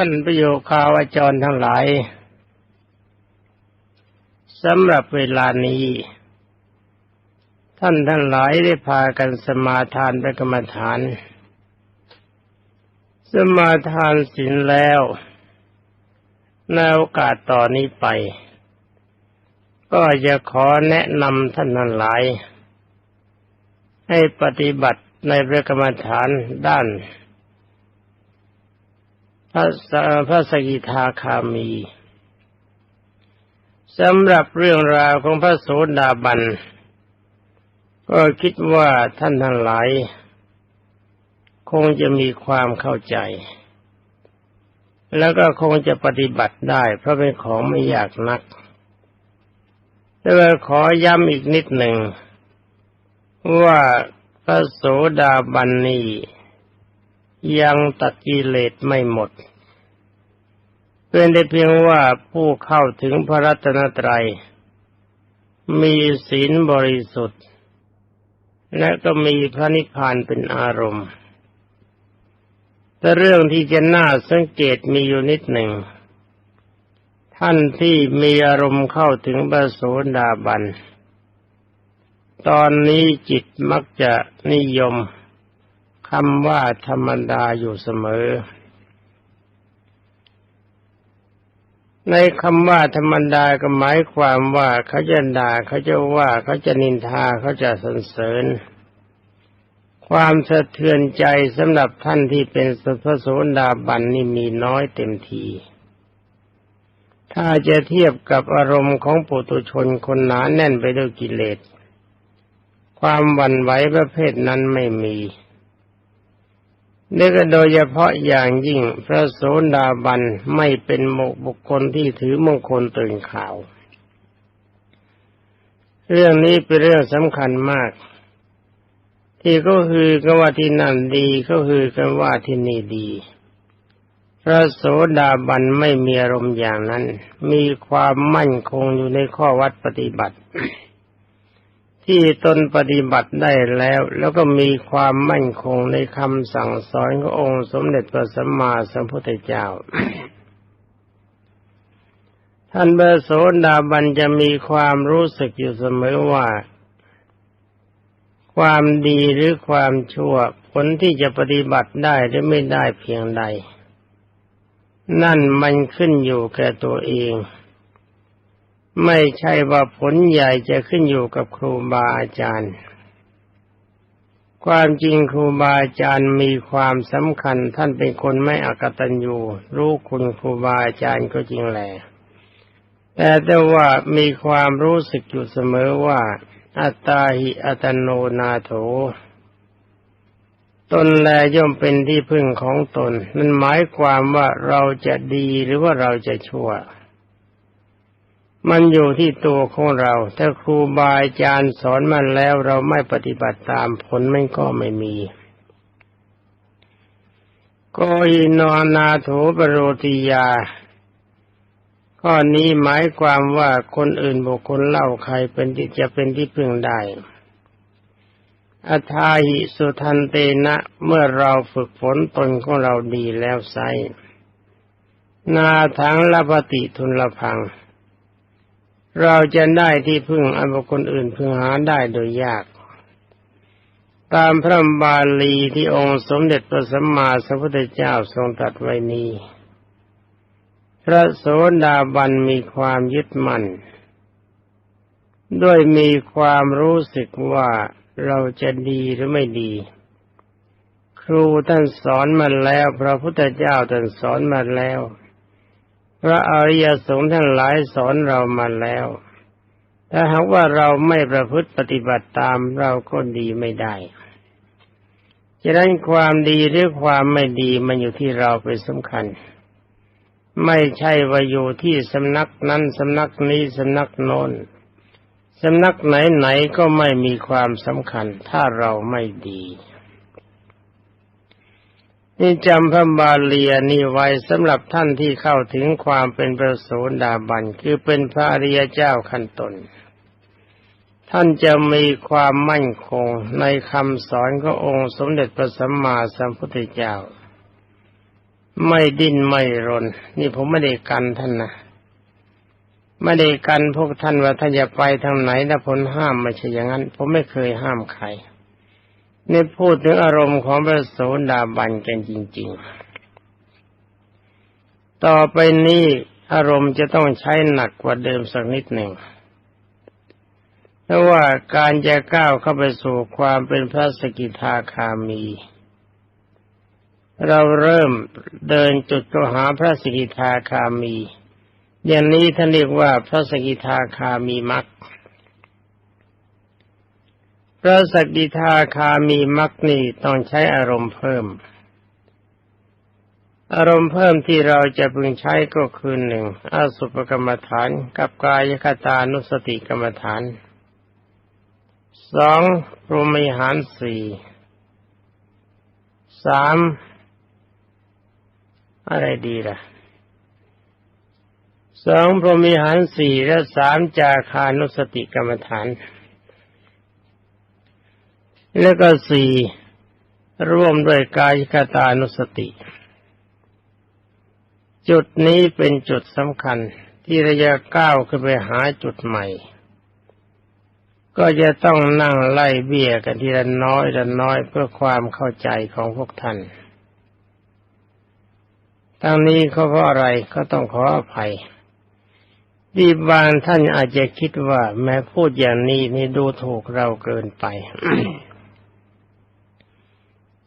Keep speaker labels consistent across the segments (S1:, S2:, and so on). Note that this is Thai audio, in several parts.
S1: ท่านประโยคาวาจรทั้งหลายสำหรับเวลานี้ ท่านทั้งหลายได้พากันสมาทานประกรรมฐาน สมาทานศีลแล้วในโอกาสต่อนนี้ไป ก็จะขอแนะนำท่านทั้งหลาย ให้ปฏิบัติในพระกรรมฐานด้าน ระพระสกิทาคามีสำหรับเรื่องราวของพระโสดาบัน ก็คิดว่าท่านทั้งหลาย คงจะมีความเข้าใจ แล้วก็คงจะปฏิบัติได้เพราะเป็นของไม่ยากนัก แต่ว่าขอย้ำอีกนิดหนึ่ง ว่าพระโสดาบันนี้ ยังตัดกิเลสไม่หมด เป็นได้เพียงว่าผู้เข้าถึงพระรัตนตรัย มีศีลบริสุทธิ์ และก็มีพระนิพพานเป็นอารมณ์ แต่เรื่องที่จะน่าสังเกตมีอยู่นิดหนึ่ง ท่านที่มีอารมณ์เข้าถึงบระโสดาบัน ตอนนี้จิตมักจะนิยม คำว่าธรรมดาอยู่เสมอ ในคำว่าธรรมดาก็หมายความว่าเขาจะด่าเขาจะว่าเขาจะนินทาเขาจะสรรเสริญ ความสะเทือนใจสำหรับท่านที่เป็นสุภโสดาบันนี่มีน้อยเต็มทีถ้าจะเทียบกับอารมณ์ของปุตุชนคนหนาแน่นไปด้วยกิเลส ความวันไหวประเภทนั้นไม่มี นี่ก็โดยเฉพาะอย่างยิ่งพระโสดาบันไม่เป็นโมกบุคคลที่ถือมงคลตื่นข่าว เรื่องนี้เป็นเรื่องสำคัญมาก ที่ก็คือกันว่าที่นั่นดีก็คือกันว่าที่นี่ดี พระโสดาบันไม่มีอารมณ์อย่างนั้น มีความมั่นคงอยู่ในข้อวัดปฏิบัติ ที่ตนปฏิบัติได้แล้ว แล้วก็มีความมั่นคงในคำสั่งสอนขององค์สมเด็จพระสัมมาสัมพุทธเจ้า ท่านเบอโสดาบันจะมีความรู้สึกอยู่เสมอว่า ความดีหรือความชั่ว ผลที่จะปฏิบัติได้หรือไม่ได้เพียงใด นั่นมันขึ้นอยู่แก่ตัวเอง ไม่ใช่ว่าผลใหญ่จะขึ้นอยู่กับครูบาอาจารย์ ความจริงครูบาอาจารย์มีความสำคัญท่านเป็นคนไม่อกตัญญูรู้คุณครูบาอาจารย์ก็จริงแหละแต่แต่ว่ามีความรู้สึกอยู่เสมอว่า อัตตาหิอัตโนนาโถ ตนแลย่อมเป็นที่พึ่งของตน นั่นหมายความว่าเราจะดีหรือว่าเราจะชั่ว มันอยู่ที่ตัวของเรา ถ้าครูบาอาจารย์สอนมันแล้วเราไม่ปฏิบัติตามผลมันก็ไม่มีก็อินอนาโถปโรติยา ข้อนี้หมายความว่าคนอื่นบุคคลเล่าใครเป็นที่จะเป็นที่พึ่งได้อัทาหิสุทันเตนะเมื่อเราฝึกฝนตนของเราดีแล้วไซนาทังละปฏิทุนละพัง เราจะได้ที่พึ่งอันบุคคลอื่นพึงหาได้โดยยาก ตามพระบาลีที่องค์สมเด็จพระสัมมาสัมพุทธเจ้าทรงตรัสไว้นี้ พระโสดาบันมีความยึดมั่น ด้วยมีความรู้สึกว่าเราจะดีหรือไม่ดี ครูท่านสอนมาแล้ว พระพุทธเจ้าท่านสอนมาแล้ว พระอริยสงฆ์ทั้งหลายสอนเรามาแล้ว ถ้าหากว่าเราไม่ประพฤติปฏิบัติตามเราก็ดีไม่ได้ฉะนั้นความดีหรือความไม่ดีมันอยู่ที่เราเป็นสำคัญ ไม่ใช่ว่าอยู่ที่สำนักนั้นสำนักนี้สำนักโน้นสำนักไหนๆก็ไม่มีความสำคัญ ถ้าเราไม่ดี นี่จำพระบาลีนี่ไว้สำหรับท่านที่เข้าถึงความเป็นประโสดาบันคือเป็นพระอริยเจ้าขั้นตนท่านจะมีความมั่นคงในคำสอนขององค์สมเด็จพระสัมมาสัมพุทธเจ้า ไม่ดิ้นไม่รน นี่ผมไม่ได้กันท่านนะไม่ได้กันพวกท่านว่าท่านจะไปทางไหนนะผลห้ามไม่ใช่อย่างนั้น ผมไม่เคยห้ามใคร นี่พูดถึงอารมณ์ของพระโสดาบันกันจริง ๆ ต่อไปนี้อารมณ์จะต้องใช้หนักกว่าเดิมสักนิดหนึ่งเพราะว่าการจะก้าวเข้าไปสู่ความเป็นพระสกิทาคามี เราเริ่มเดินจุดตัวหาพระสกิทาคามี อย่างนี้ท่านเรียกว่าพระสกิทาคามีมักพ ระสกิทาคามีมักนี่ต้องใช้อารมณ์เพิ่ม อารมณ์เพิ่มที่เราจะพึงใช้ก็คือหนึ่งอสุปกรรมฐานกับกายคตานุสติกรรมฐานสองพรหมิหารสี่สามอะไรดีล่ะสองพรหมิหารสี่และสามจาคานุสติกรรมฐาน แล้วก็สี่ร่วมด้วยกายคตานุสติ จุดนี้เป็นจุดสำคัญที่ระยะก้าวขึ้นไปหาจุดใหม่ ก็จะต้องนั่งไล่เบี้ยกันทีละน้อยละน้อยเพื่อความเข้าใจของพวกท่านทั้งนี้เขาเพราะอะไรก็ต้องขออภัยที่บางท่านอาจจะคิดว่า แม้พูดอย่างนี้นี่ดูถูกเราเกินไป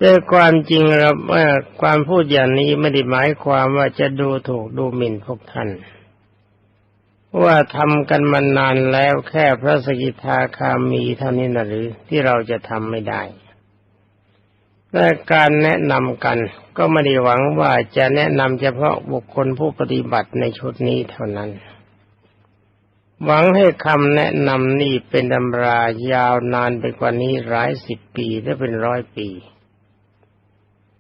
S1: แต่ความจริงเราว่าความพูดอย่างนี้ไม่ได้หมายความว่าจะดูถูกดูหมิ่นพวกท่าน ว่าทำกันมานานแล้วแค่พระสกิทาคามีเท่านี้นะหรือที่เราจะทำไม่ได้และการแนะนำกันก็ไม่ได้หวังว่าจะแนะนำเฉพาะบุคคลผู้ปฏิบัติในชุดนี้เท่านั้น หวังให้คำแนะนำนี้เป็นดำรายาวนานไปกว่านี้หลายสิบปีและเป็นร้อยปี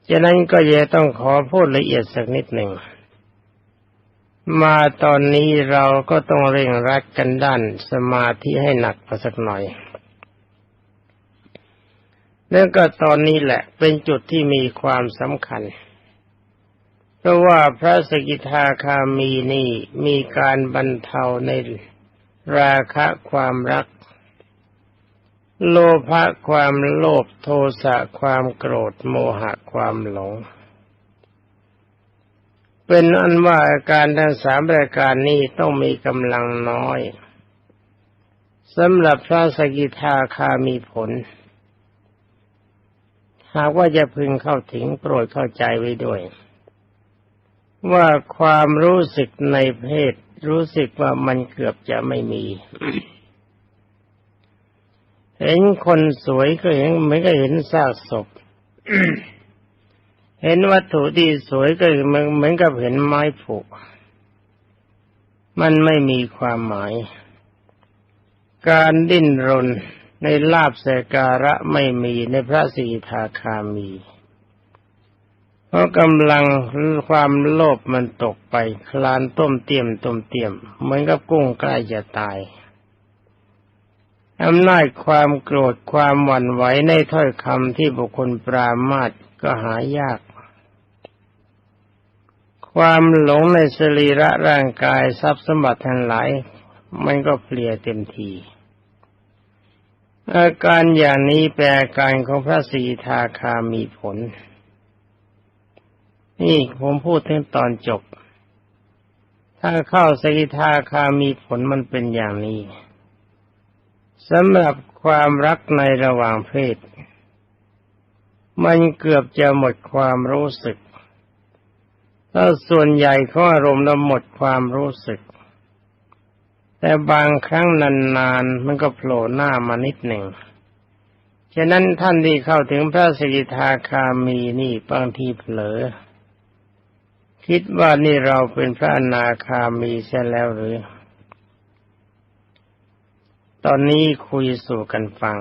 S1: ฉะนั้นก็จะต้องขอพูดละเอียดสักนิดหนึ่ง มาตอนนี้เราก็ต้องเร่งรัดกันด้านสมาธิให้หนักพอสักหน่อยแล้วก็ตอนนี้แหละเป็นจุดที่มีความสำคัญ เพราะว่าพระสกิทาคามีนี่มีการบรรเทาในราคะความรัก โลภะความโลภโทสะความโกรธโมหะความหลง เป็นอันว่าอาการทั้งสามรายการนี้ต้องมีกำลังน้อยสำหรับพระสกิทาคามีผล หากว่าจะพึงเข้าถึงโปรดเข้าใจไว้ด้วย ว่าความรู้สึกในเพศรู้สึกว่ามันเกือบจะไม่มี เห็นคนสวยก็เห็นเหมือนกับเห็นซากศพ เห็นวัตถุที่สวยก็เหมือนกับเห็นไม้ผูกมันไม่มีความหมาย การดิ้นรนในลาบเสการะไม่มีในพระสีทาคามี เพราะกำลังความโลภมันตกไป คลานต้มเตียมต้มเตียม เหมือนกับกุ้งใกล้จะตาย อำนาจความโกรธความหวั่นไหวในถ้อยคำที่บุคคลปรามาตก็หายาก ความหลงในสรีระร่างกายทรัพย์สมบัติทั้งหลาย มันก็เปลี่ยเต็มทีอาการอย่างนี้แปลการของพระสีทาคามีผล นี่ผมพูดถึงตอนจบ ถ้าเข้าสกิทาคามีผลมันเป็นอย่างนี้ สำหรับความรักในระหว่างเพศ มันเกือบจะหมดความรู้สึก ถ้าส่วนใหญ่ขออารมณ์เราหมดความรู้สึก แต่บางครั้งนานๆ มันก็โผล่หน้ามานิดหนึ่ง ฉะนั้นท่านที่เข้าถึงพระสกิทาคามีนี่บางทีเผลอ คิดว่านี่เราเป็นพระอนาคามีเสียแล้วหรือ ตอนนี้คุยสู่กันฟัง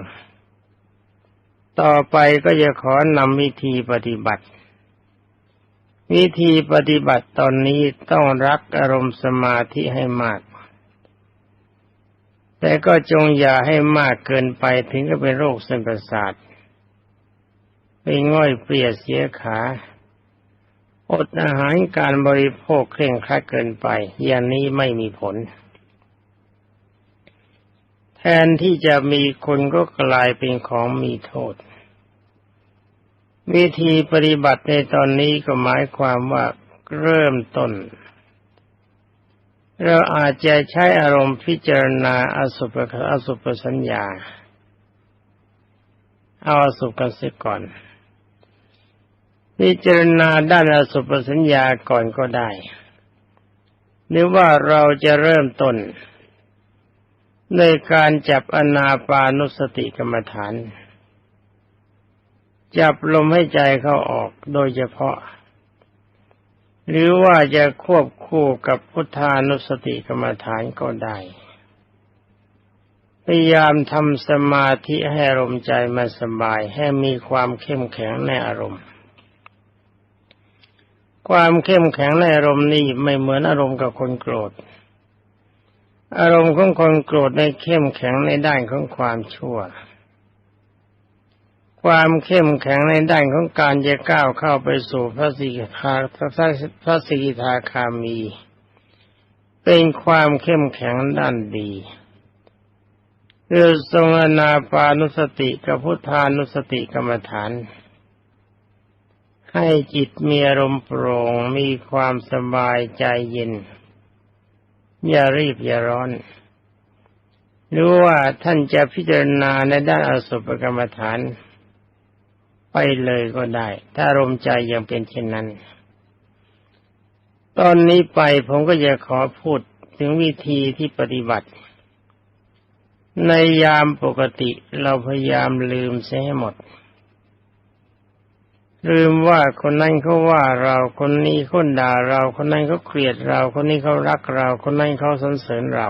S1: ต่อไปก็จะขอนำวิธีปฏิบัติ วิธีปฏิบัติตอนนี้ต้องรักอารมณ์สมาธิให้มาก แต่ก็จงอย่าให้มากเกินไปถึงกับเป็นโรคเส้นประสาทไปง่อยเปลี่ยเสียขา อดอาหารการบริโภคเคร่งครัดเกินไป อย่างนี้ไม่มีผล แทนที่จะมีคนก็กลายเป็นของมีโทษ วิธีปฏิบัติในตอนนี้ก็หมายความว่าเริ่มต้น เราอาจจะใช้อารมณ์พิจารณาอสุภอสุภสัญญา เอาอสุภกันเสียก่อน พิจารณาด้านอสุภสัญญาก่อนก็ได้หรือว่าเราจะเริ่มต้น ในการจับอนาปานุสติกรรมฐาน จับลมให้ใจเข้าออกโดยเฉพาะ หรือว่าจะควบคู่กับพุทธานุสติกรรมฐานก็ได้ พยายามทำสมาธิให้อารมณ์ใจมาสบายให้มีความเข้มแข็งในอารมณ์ ความเข้มแข็งในอารมณ์นี่ไม่เหมือนอารมณ์กับคนโกรธ อารมณ์ของคนโกรธในเข้มแข็งในด้านของความชั่ว ความเข้มแข็งในด้านของการจะก้าวเข้าไปสู่พระสิกขาพระสิกิทาคามี เป็นความเข้มแข็งด้านดีคือทรงอนาปานุสติกับพุทธานุสติกรรมฐาน ให้จิตมีอารมณ์โปร่งมีความสบายใจเย็น อย่ารีบอย่าร้อนหรือว่าท่านจะพิจารณาในด้านอสุภกรรมฐาน ไปเลยก็ได้ ถ้ารมใจยังเป็นเช่นนั้น ตอนนี้ไปผมก็จะขอพูดถึงวิธีที่ปฏิบัติ ในยามปกติเราพยายามลืมเสียให้หมด ลืมว่าคนนั้นเขาว่าเราคนนี้คนด่าเราคนนั้นเขาเกลียดเรา คนนี้เขารักเรา คนนั้นเขาสรรเสริญเรา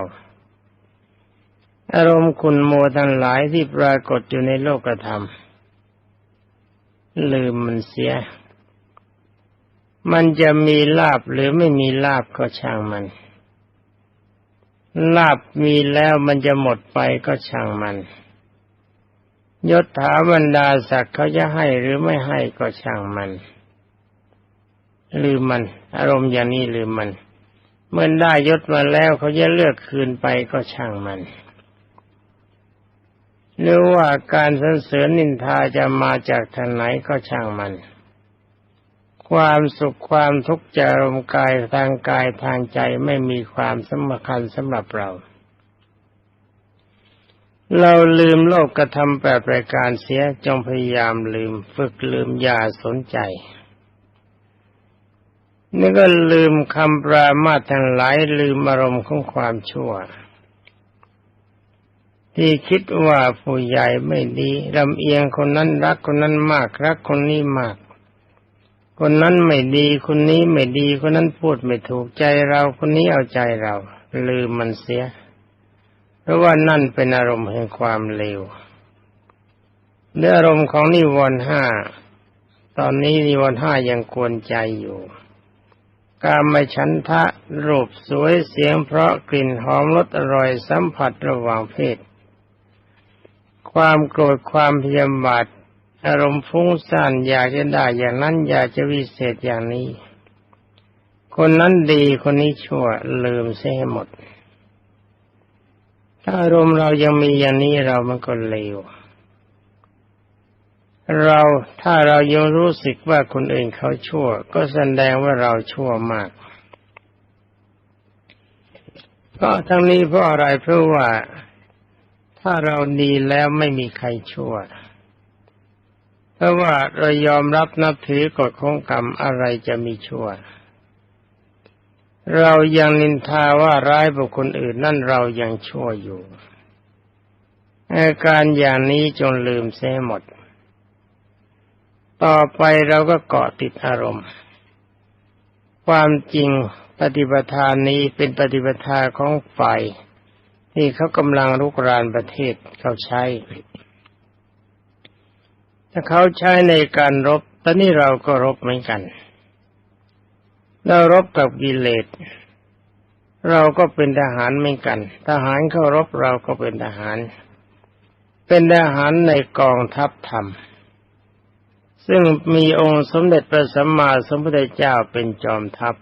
S1: อารมณ์คุณโมทั้งหลายที่ปรากฏอยู่ในโลกธรรม ลืมมันเสีย มันจะมีลาบหรือไม่มีลาบก็ช่างมัน ลาบมีแล้วมันจะหมดไปก็ช่างมัน ยศถาบรรดาศักดิ์เขาจะให้หรือไม่ให้ก็ช่างมัน ลืมมัน อารมณ์อย่างนี้ลืมมัน เมื่อได้ยศมาแล้วเขาจะเลือกคืนไปก็ช่างมันหรือว่าการสรรเสริญนินทาจะมาจากทางไหนก็ช่างมัน ความสุขความทุกข์จะรมกายทางกายทางใจไม่มีความสำคัญสำหรับเรา เราลืมโลกกระทำแปดรายการเสียจงพยายามลืม ฝึกลืมอย่าสนใจ นี่ก็ลืมคำปรามาททั้งหลายลืมอารมณ์ของความชั่ว ที่คิดว่าผู้ใหญ่ไม่ดีลำเอียงคนนั้นรักคนนั้นมากรักคนนี้มาก คนนั้นไม่ดีคนนี้ไม่ดีคนนั้นพูดไม่ถูกใจเราคนนี้เอาใจเรา ลืมมันเสีย ราะว่านั่นเป็นอารมณ์แห่งความเลวเนื้ออารมณ์ของนิวรณ์ห้าตอนนี้นิวรณ์ห้ายังกวนใจอยู่ การไม่ฉันทะรูปสวยเสียงเพราะกลิ่นหอมรสอร่อยสัมผัสระหว่างเพศ ความโกรธความพยาบาทอารมณ์ฟุ้งซ่านอยากจะได้อย่างนั้นอยากจะวิเศษอย่างนี้ คนนั้นดีคนนี้ชั่วลืมเสียหมด ถ้าอารมณ์เรายังมีอย่างนี้เรามันก็เลว เราถ้าเรายังรู้สึกว่าคนอื่นเขาชั่ว ก็แสดงว่าเราชั่วมากก็ทั้งนี้เพราะอะไรเพราะว่าถ้าเราดีแล้วไม่มีใครชั่ว เพราะว่าเรายอมรับนับถือกฎของกรรมอะไรจะมีชั่ว เรายังนินทาว่าร้ายบุคคลอื่นนั่นเรายังชั่วอยู่อาการอย่างนี้จงลืมเสียหมด ต่อไปเราก็เกาะติดอารมณ์ ความจริงปฏิปทานนี้เป็นปฏิปทาของฝ่ายที่เขากำลังรุกรานประเทศเขาใช้ ถ้าเขาใช้ในการรบตอนนี้เราก็รบเหมือนกัน เรารบกับกิเลสเราก็เป็นทหารเหมือนกัน ทหารเข้ารบเราก็เป็นทหาร เป็นทหารในกองทัพธรรม ซึ่งมีองค์สมเด็จพระสัมมาสัมพุทธเจ้าเป็นจอมทัพ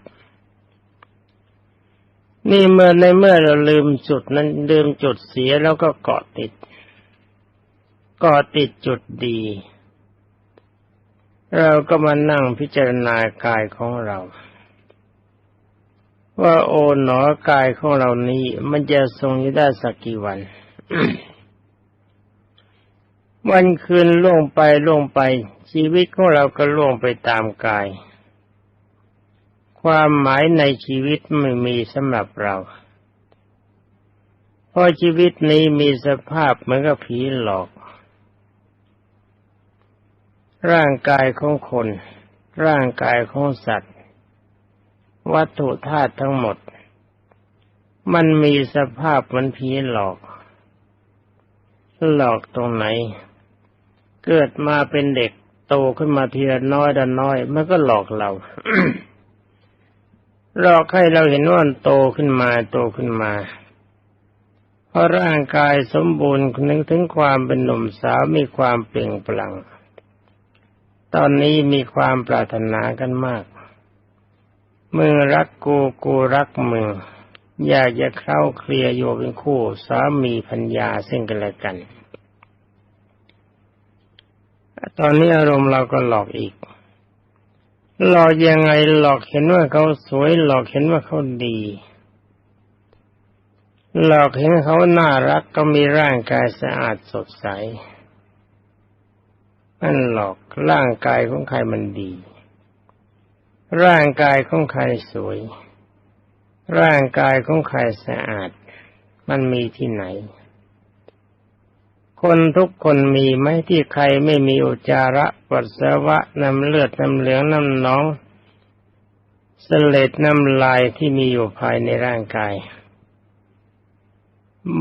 S1: นี่เมื่อในเมื่อเราลืมจุดนั้นลืมจุดเสียแล้วก็เกาะติดเกาะติดจุดดี เราก็มานั่งพิจารณากายของเรา ว่าโอ๋หนอกายของเรานี้มันจะทรงอยู่ได้สักกี่วัน วันคืนล่วงไปล่วงไป ชีวิตของเราก็ล่วงไปตามกาย ความหมายในชีวิตไม่มีสำหรับเรา เพราะชีวิตนี้มีสภาพเหมือนกับผีหลอก ร่างกายของคน ร่างกายของสัตว์ วัตถุธาตุทั้งหมด มันมีสภาพมือนผีหลอก หลอกตรงไหน เกิดมาเป็นเด็กโตขึ้นมาทีละน้อยละน้อย มันก็หลอกเราหลอกให้เราเห็นว่านโตขึ้นมาโตขึ้นมาเพราะร่างกายสมบูรณ์นึกถึงความเป็นหนุ่มสาวมีความเปล่งปลั่ง ตอนนี้มีความปรารถนากันมาก มึงรักกูกูรักมึงอยากจะเข้าเคลียโยเป็นคู่สามีพัญญาซึ่งกันและกัน ตอนนี้อารมณ์เราก็หลอกอีก หลอกยังไงหลอกเห็นว่าเขาสวย หลอกเห็นว่าเขาดี หลอกเห็นเขาน่ารักก็มีร่างกายสะอาดสดใสนั่นหลอกร่างกายของใครมันดี ร่างกายของใครสวย ร่างกายของใครสะอาด มันมีที่ไหน คนทุกคนมีไหมที่ใครไม่มีอุจาระปัสสาวะน้ำเลือดน้ำเหลืองน้ำหนองเสลดน้ำลายที่มีอยู่ภายในร่างกาย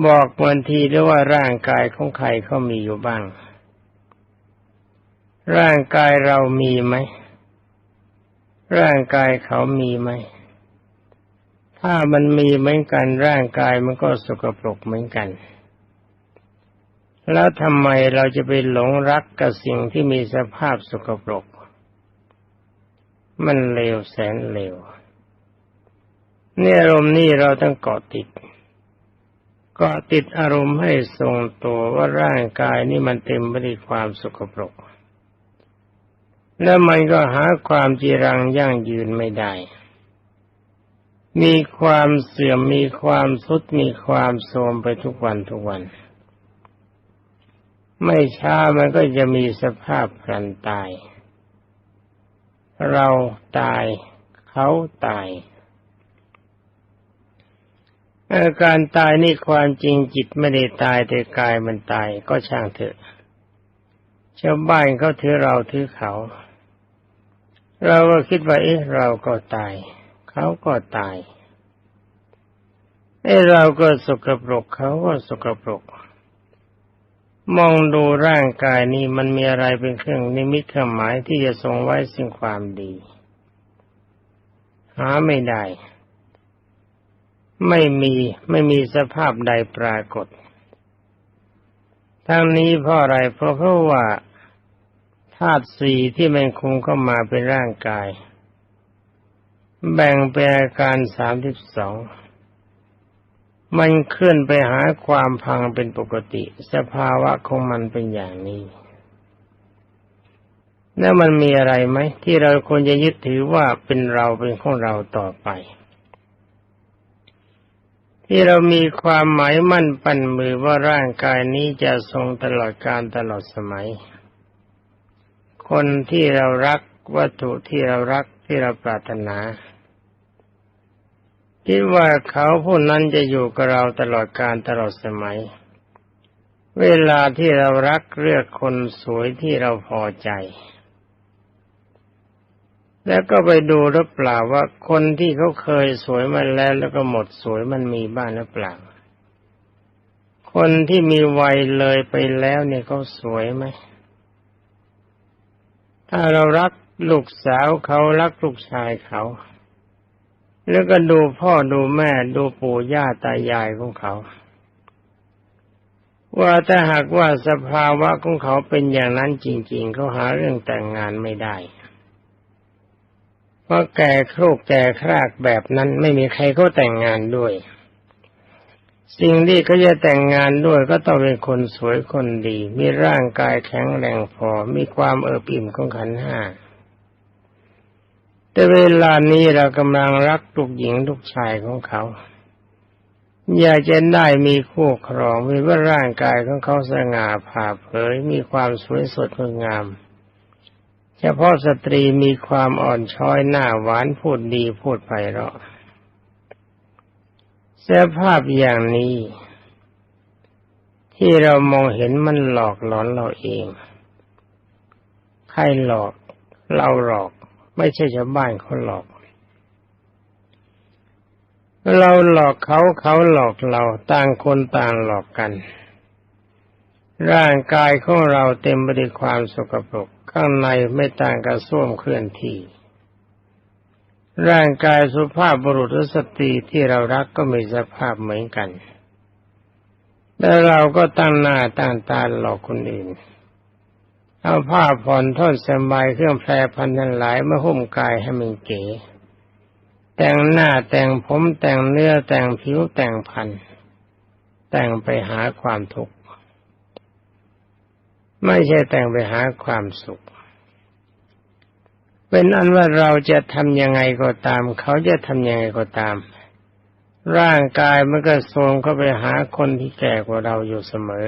S1: บอกวันทีด้วยว่าร่างกายของใครเขามีอยู่บ้าง ร่างกายเรามีไหม ร่างกายเขามีไหม ถ้ามันมีเหมือนกันร่างกายมันก็สกปรกเหมือนกัน แล้วทำไมเราจะไปหลงรักกับสิ่งที่มีสภาพสกปรก มันเลวแสนเลวเนี่ยอารมณ์นี่เราต้องเกาะติดเกาะติดอารมณ์ให้ทรงตัวว่าร่างกายนี่มันเต็มไปด้วยความสกปรก แล้วมันก็หาความจีรังยั่งยืนไม่ได้ มีความเสื่อมมีความสุดมีความโทรมไปทุกวันทุกวัน ไม่ช้ามันก็จะมีสภาพพลันตาย เราตาย เขาตายอาการตายนี่ความจริงจิตไม่ได้ตายแต่กายมันตายก็ช่างเถอะชาวบ้านเขาถือเราถือเขา เราก็คิดว่าเอ๊ะเราก็ตาย เขาก็ตายเอ๊ะเราก็สกปรกเขาก็สกปรก มองดูร่างกายนี้มันมีอะไรเป็นเครื่องนิมิตเครื่องหมายที่จะทรงไว้สิ่งความดี หาไม่ได้ ไม่มีไม่มีสภาพใดปรากฏทั้งนี้เพราะอะไรเพราะเพราะว่า ธาตุสี่ที่มันคงเข้ามาเป็นร่างกาย แบ่งเป็นอาการสามสิบสองมันเคลื่อนไปหาความพังเป็นปกติ สภาวะของมันเป็นอย่างนี้ แล้วมันมีอะไรไหม ที่เราควรจะยึดถือว่าเป็นเราเป็นของเราต่อไป ที่เรามีความหมายมั่นปั้นมือว่าร่างกายนี้จะทรงตลอดการตลอดสมัย คนที่เรารักวัตถุที่เรารักที่เราปรารถนาคิดว่าเขาผู้นั้นจะอยู่กับเราตลอดการตลอดสมัย เวลาที่เรารักเลือกคนสวยที่เราพอใจ แล้วก็ไปดูหรือเปล่าว่าคนที่เขาเคยสวยมาแล้วแล้วก็หมดสวยมันมีบ้างหรือเปล่า คนที่มีวัยเลยไปแล้วเนี่ยเขาสวยไหม ถ้าเรารักลูกสาวเขารักลูกชายเขา แล้วก็ดูพ่อดูแม่ดูปู่ย่าตายายของเขา ว่าถ้าหากว่าสภาวะของเขาเป็นอย่างนั้นจริง ๆ เขาหาเรื่องแต่งงานไม่ได้เพราะแก่โครกแก่ครากแบบนั้นไม่มีใครเขาแต่งงานด้วย สิ่งที่เขาจะแต่งงานด้วยก็ต้องเป็นคนสวยคนดี มีร่างกายแข็งแรงพอ มีความเอิบอิ่มของขันห้า แต่เวลานี้เรากำลังรักลูกหญิงลูกชายของเขา อยากจะได้มีคู่ครองมีว่าร่างกายของเขาสง่าผ่าเผย มีความสวยสดงดงาม เฉพาะสตรีมีความอ่อนช้อยหน้าหวานพูดดีพูดไพเราะ สภาพอย่างนี้ ที่เรามองเห็นมันหลอกหลอนเราเอง ใครหลอก เราหลอก ไม่ใช่ชาวบ้านเขาหลอก เราหลอกเขาเขาหลอกเราต่างคนต่างหลอกกัน ร่างกายของเราเต็มไปด้วยความสกปรกข้างในไม่ต่างกับส้วมเคลื่อนที่ ร่างกายสุภาพบุรุษสตรีที่เรารักก็มีสภาพเหมือนกัน แต่เราก็ตั้งหน้าตั้งตาหลอกคนอื่น เอาผ้าผ่อนท่อนสบายเครื่องแพรพันทั้งหลายมาหุ้มกายให้มันเก๋ แต่งหน้าแต่งผมแต่งเนื้อแต่งผิวแต่งพัน แต่งไปหาความทุกข์ ไม่ใช่แต่งไปหาความสุข เป็นอันว่าเราจะทำยังไงก็ตาม เขาจะทำยังไงก็ตาม ร่างกายมันก็ทรงเข้าไปหาคนที่แก่กว่าเราอยู่เสมอ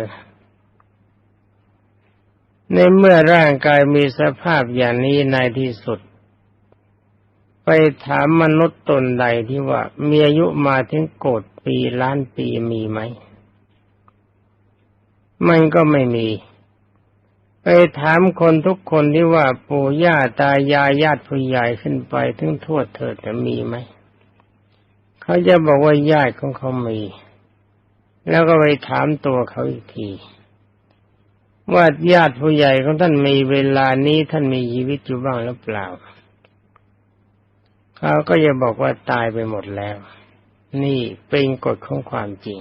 S1: ในเมื่อร่างกายมีสภาพอย่างนี้ในที่สุด ไปถามมนุษย์ตนใดที่ว่ามีอายุมาถึงโกดปีล้านปีมีไหม มันก็ไม่มี ไปถามคนทุกคนที่ว่าปู่ย่าตายายญาติผู้ใหญ่ขึ้นไปถึงทวดเธอจะมีไหม เขาจะบอกว่าญาติของเขามี แล้วก็ไปถามตัวเขาอีกที ว่าญาติผู้ใหญ่ของท่านมีเวลานี้ท่านมีชีวิตอยู่บ้างหรือเปล่า เขาก็จะบอกว่าตายไปหมดแล้ว นี่เป็นกฎของความจริง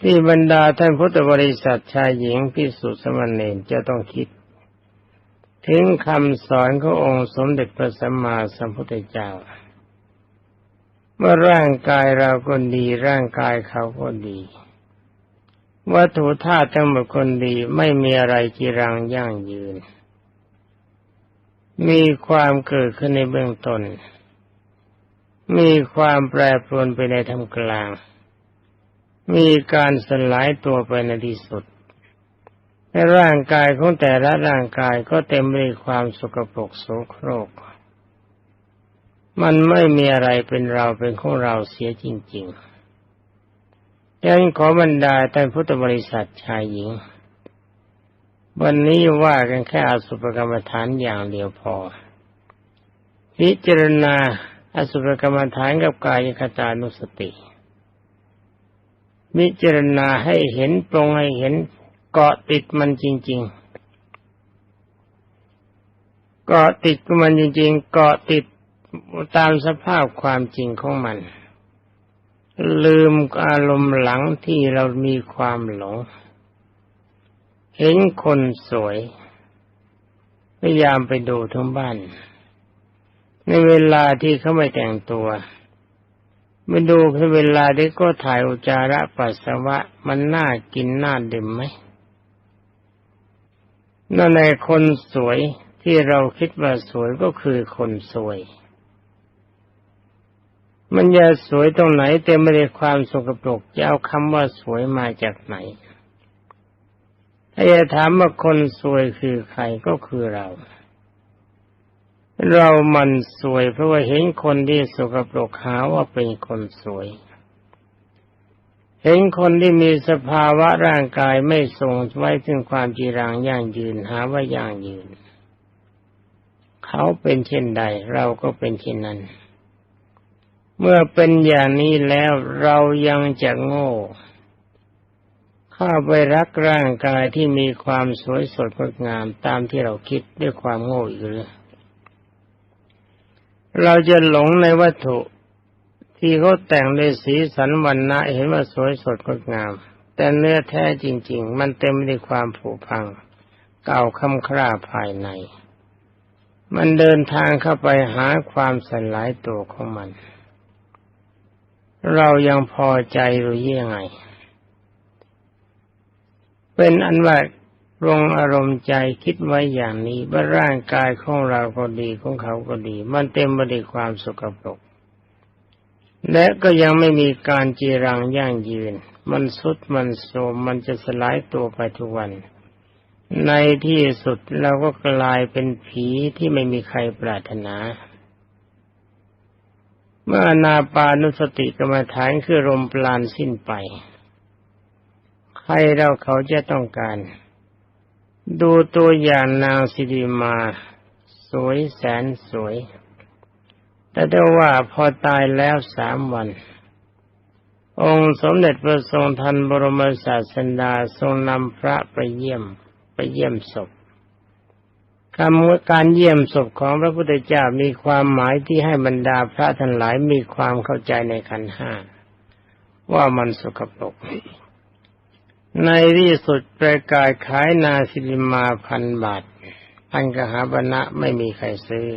S1: ที่บรรดาท่านพุทธบริษัทชายหญิงพิสุสมณเณรจะต้องคิด ถึงคำสอนขององค์สมเด็จพระสัมมาสัมพุทธเจ้าเมื่อร่างกายเราก็ดีร่างกายเขาก็ดี วัตถุธาตุทั้งหมดคนดีไม่มีอะไรจีรังยั่งยืน มีความเกิดขึ้นในเบื้องต้นมีความแปรปรวนไปในธรรมกลาง มีการสลายตัวไปในที่สุดในร่างกายของแต่ละร่างกายก็เต็มไปด้วยความสกปรกโสโครก มันไม่มีอะไรเป็นเราเป็นของเราเสียจริงๆยังขอบรรดาท่านพุทธบริษัทชายหญิง วันนี้ว่ากันแค่อสุภกรรมฐานอย่างเดียวพอ พิจารณาอสุภกรรมฐานกับกายคตานุสติ มิจารณาให้เห็นตรงให้เห็นเกาะติดมันจริง ๆ เกาะติดมันจริง ๆ เกาะติดตามสภาพความจริงของมัน ลืมอารมณ์หลังที่เรามีความหลง เห็นคนสวย พยายามไปดูทั้งบ้าน ในเวลาที่เขาไม่แต่งตัว มาดูเวลาเด็กก็ถ่ายอุจาระปัสสาวะ มันน่ากินน่าดื่มไหมนั่นในคนสวยที่เราคิดว่าสวยก็คือคนสวย มันจะสวยตรงไหนเต็มไปด้วยความสกปรกจะเอาคำว่าสวยมาจากไหนถ้าจะถามว่าคนสวยคือใครก็คือเรา เรามันสวยเพราะว่าเห็นคนที่สกปรกหาว่าเป็นคนสวย เห็นคนที่มีสภาวะร่างกายไม่ทรงไว้ถึงความจีรังยั่งยืนหาว่ายั่งยืน เขาเป็นเช่นใด เราก็เป็นเช่นนั้น เมื่อเป็นอย่างนี้แล้วเรายังจะโง่เข้าไปรักร่างกายที่มีความสวยสดงดงามตามที่เราคิดด้วยความโง่หรือ เราจะหลงในวัตถุที่เขาแต่งด้วยสีสันวันนะเห็นว่าสวยสดงดงาม แต่เนื้อแท้จริง ๆ มันเต็มไปด้วยความผุพัง เก่าคำคร่าภายใน มันเดินทางเข้าไปหาความสลายตัวของมัน เรายังพอใจหรือยังไง เป็นอันว่า รงอารมณ์ใจคิดไว้อย่างนี้ว่าร่างกายของเราก็ดีของเขาก็ดี มันเต็มไปด้วยความสกปรก และก็ยังไม่มีการจีรังย่างยืน มันสุดมันโสมมันจะสลายตัวไปทุกวัน ในที่สุดเราก็กลายเป็นผีที่ไม่มีใครปรารถนา เมื่อนาปานุสติกรรมฐานคือลมปราณสิ้นไป ใครเราเขาจะต้องการ ดูตัวอย่างนางสิริมา สวยแสนสวย แต่ได้ว่าพอตายแล้วสามวัน องค์สมเด็จพระทรงทันบรมศาสดาทรงนำพระไปเยี่ยมไปเยี่ยมศพคำการเยี่ยมศพของพระพุทธเจ้ามีความหมายที่ให้บรรดาพระทั้งหลายมีความเข้าใจในขันห้าว่ามันสกปรก ในที่สุดประกาศขายนาสิริมาพันบาทพันกหาบณะไม่มีใครซื้อ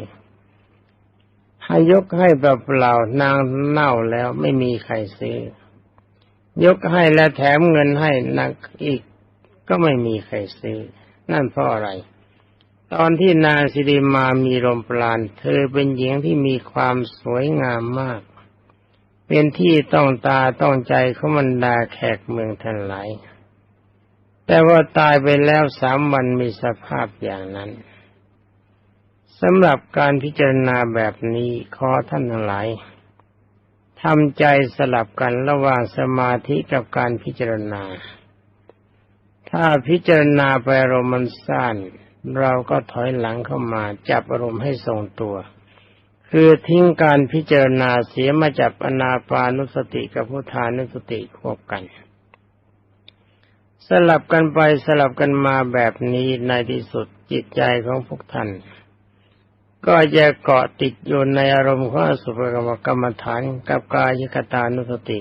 S1: ให้ยกให้เปล่าๆนางเน่าแล้วไม่มีใครซื้อ ยกให้แล้วแถมเงินให้นักอีก ก็ไม่มีใครซื้อ นั่นเพราะอะไร ตอนที่นางสิริมามีลมปราณเธอเป็นหญิงที่มีความสวยงามมาก เป็นที่ต้องตาต้องใจของบรรดาแขกเมืองทั้งหลาย แต่ว่าตายไปแล้วสามวันมีสภาพอย่างนั้นสำหรับการพิจารณาแบบนี้ขอท่านทั้งหลายทำใจสลับกันระหว่างสมาธิกับการพิจารณา ถ้าพิจารณาไปอารมณ์มันสั้นเราก็ถอยหลังเข้ามาจับอารมณ์ให้ทรงตัว คือทิ้งการพิจารณาเสียมาจับอนาปานุสติกับพุทธานุสติควบกัน ลับกันไปสลับกันมาแบบนี้ในที่สุดจิตใจของพวกท่าน ก็จะเกาะติดอยู่ในอารมณ์ของสุภกรรมกรรมฐานกับกายคตานุสติ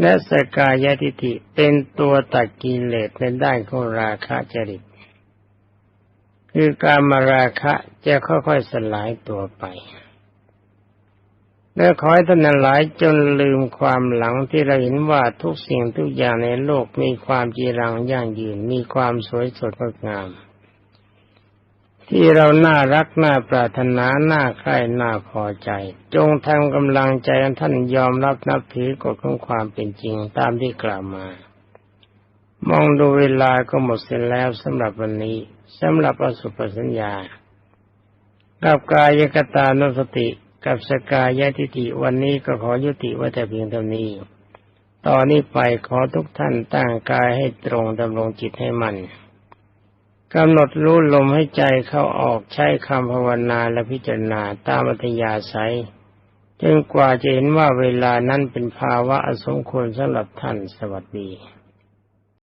S1: และสกายทิฏฐิเป็นตัวตัดกิเลสในด้านของราคะจริต คือการมาราคะจะค่อยๆสลายตัวไป และขอให้ท่านหลายจนลืมความหลังที่เราเห็นว่าทุกสิ่งทุกอย่างในโลกมีความจีรังยั่งยืนมีความสวยสดงดงาม ที่เราน่ารักน่าปรารถนาน่าใคร่น่าพอใจ จงทำกำลังใจท่านยอมรับนับถือกฎของความเป็นจริงตามที่กล่าวมา มองดูเวลาก็หมดเสร็จแล้วสำหรับวันนี้สำหรับอสุปสัญญา กับกายกตานุสติ กับสกายทิฏฐิวันนี้ก็ขอยุติไว้แต่เพียงเท่านี้ ตอนนี้ไปขอทุกท่านตั้งกายให้ตรงดำรงจิตให้มันกำหนดรู้ลมให้ใจเข้าออกใช้คำภาวนาและพิจารณาตามอัธยาศัยจนกว่าจะเห็นว่าเวลานั้นเป็นภาวะอสมควรสำหรับท่านสวัสดี